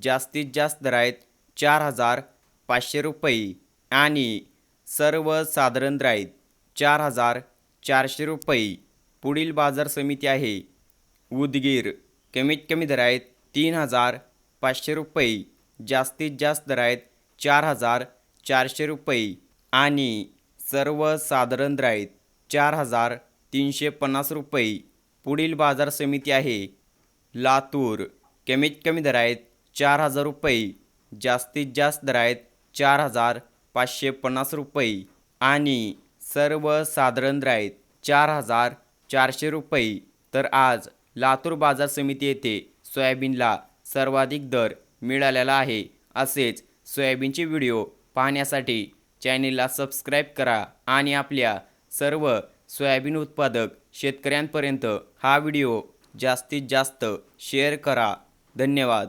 जास्तीत जास्त दर आहेत चार हजार पाचशे रुपये आणि सर्वसाधारण दर आहेत चार हजार चारशे रुपये. पुढील बाजार समिती आहे. उदगीर. कमीत कमी दर आहेत तीन हजार पाचशे रुपये. जास्तीत जास्त दर आहेत चार हजार चारशे रुपये. आणि सर्वसाधारण दर आहेत चार हजार तीनशे पन्नास रुपये. पुढील बाजार समिती आहे. लातूर. कमीत कमी दर आहेत चार हजार रुपये जास्तीत जास्त दर आहेत चार हजार पाचशे पन्नास रुपये आणि सर्वसाधारण दर आहेत चार हजार चारशे रुपये. तर आज लातूर बाजार समिती येथे सोयाबीनला सर्वाधिक दर मिळालेला आहे असेच सोयाबीनचे व्हिडिओ पाहण्यासाठी चॅनेलला सबस्क्राईब करा आणि आपल्या सर्व सोयाबीन उत्पादक शेतकऱ्यांपर्यंत हा व्हिडिओ जास्तीत जास्त शेअर करा. धन्यवाद.